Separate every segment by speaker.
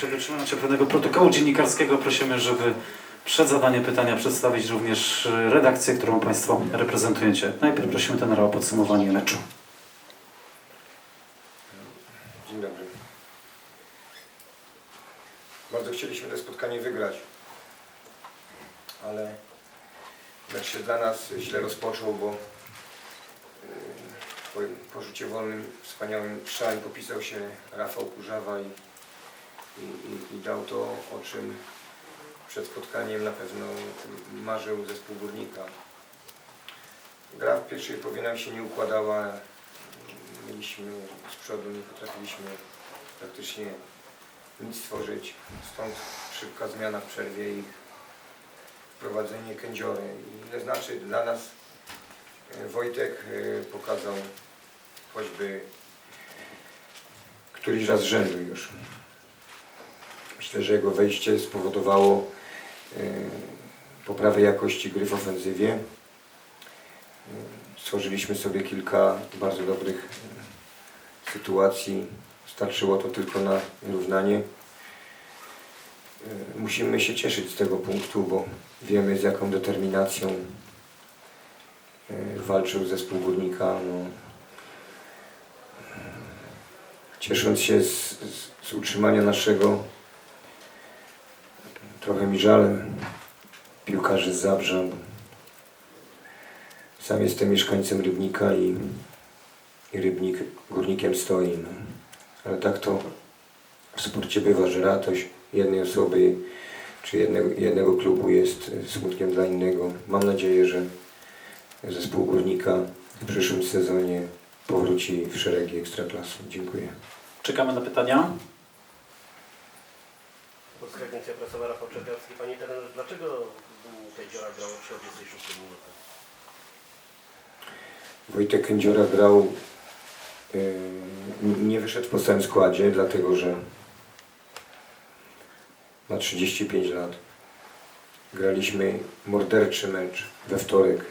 Speaker 1: się do trzymania pewnego protokołu dziennikarskiego, prosimy, żeby przed zadaniem pytania przedstawić również e, redakcję, którą Państwo reprezentujecie. Najpierw prosimy tenera o podsumowanie meczu.
Speaker 2: Dzień dobry. Bardzo chcieliśmy to spotkanie wygrać, ale mecz się dla nas źle rozpoczął, bo po, po rzucie wolnym wspaniałym strzałem popisał się Rafał Kurzawa i, i, i, i dał to, o czym przed spotkaniem na pewno marzył zespół górnika. Gra w pierwszej połowie nam się nie układała, mieliśmy z przodu, nie potrafiliśmy praktycznie nic stworzyć. Stąd szybka zmiana w przerwie i wprowadzenie kędziory. I ile znaczy dla nas e, Wojtek e, pokazał choćby któryś raz rzędu już. Myślę, że jego wejście spowodowało e, poprawę jakości gry w ofensywie. Stworzyliśmy sobie kilka bardzo dobrych e, sytuacji. Starczyło to tylko na wyrównanie. E, Musimy się cieszyć z tego punktu, bo wiemy z jaką determinacją e, walczył zespół górnika. No, ciesząc się z, z, z utrzymania naszego, trochę mi żal piłkarzy z Zabrza. Sam jestem mieszkańcem Rybnika i, i Rybnik górnikiem stoi. No. Ale tak to w sporcie bywa, że radość jednej osoby czy jednego, jednego klubu jest smutkiem dla innego. Mam nadzieję, że zespół górnika w przyszłym sezonie powróci w szeregi ekstraklasy. Dziękuję.
Speaker 1: Czekamy na pytania.
Speaker 3: Agencja Prasowa, Rafał Czerwiawski. Panie trenerze, dlaczego Kędziora grał w 36 minutach?
Speaker 2: Wojtek Kędziora grał, yy, nie wyszedł w podstawowym składzie, dlatego że ma 35 lat. Graliśmy morderczy mecz we wtorek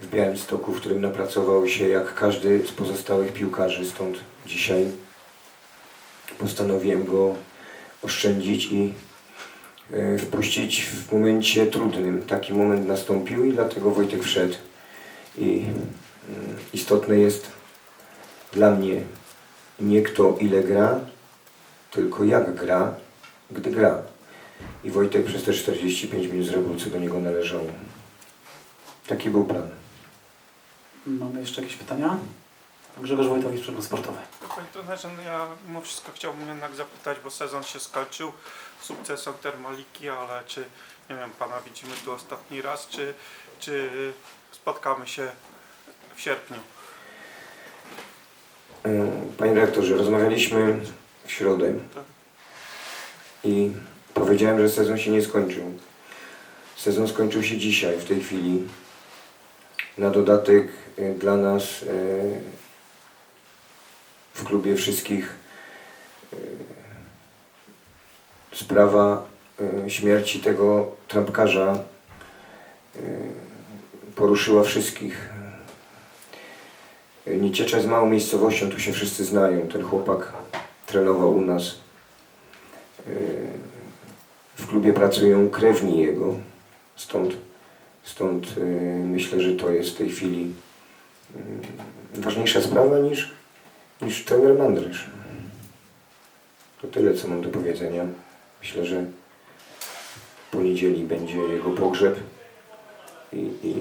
Speaker 2: w Białymstoku, w którym napracował się jak każdy z pozostałych piłkarzy, stąd dzisiaj postanowiłem go oszczędzić i yy, wpuścić w momencie trudnym. Taki moment nastąpił i dlatego Wojtek wszedł. I mm, istotne jest dla mnie nie kto ile gra, tylko jak gra, gdy gra. I Wojtek przez te 45 minut zrobił, co do niego należało. Taki był plan.
Speaker 1: Mamy jeszcze jakieś pytania? Grzegorz Wojtowicz, Przegłos Sportowy.
Speaker 4: Panie trenerze, no ja mimo wszystko chciałbym jednak zapytać, bo sezon się skończył sukcesem Termaliki, ale czy, nie wiem, Pana widzimy tu ostatni raz, czy, czy spotkamy się w sierpniu?
Speaker 2: E, Panie dyrektorze, rozmawialiśmy w środę
Speaker 4: Tak.
Speaker 2: i powiedziałem, że sezon się nie skończył. Sezon skończył się dzisiaj, w tej chwili. Na dodatek e, dla nas e, w klubie wszystkich e, sprawa e, śmierci tego trampkarza e, poruszyła wszystkich. Nieciecza jest małą miejscowością, tu się wszyscy znają. Ten chłopak trenował u nas. W klubie pracują krewni jego, stąd, stąd myślę, że to jest w tej chwili ważniejsza sprawa niż, niż trener Mandrysz. To tyle, co mam do powiedzenia. Myślę, że w poniedzieli będzie jego pogrzeb i, i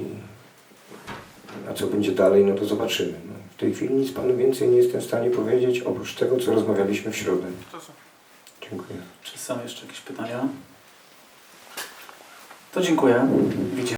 Speaker 2: a co będzie dalej, no to zobaczymy. No, w tej chwili nic Panu więcej nie jestem w stanie powiedzieć, oprócz tego, co rozmawialiśmy w środę. Dziękuję.
Speaker 1: Czy są jeszcze jakieś pytania? To dziękuję. Widzimy.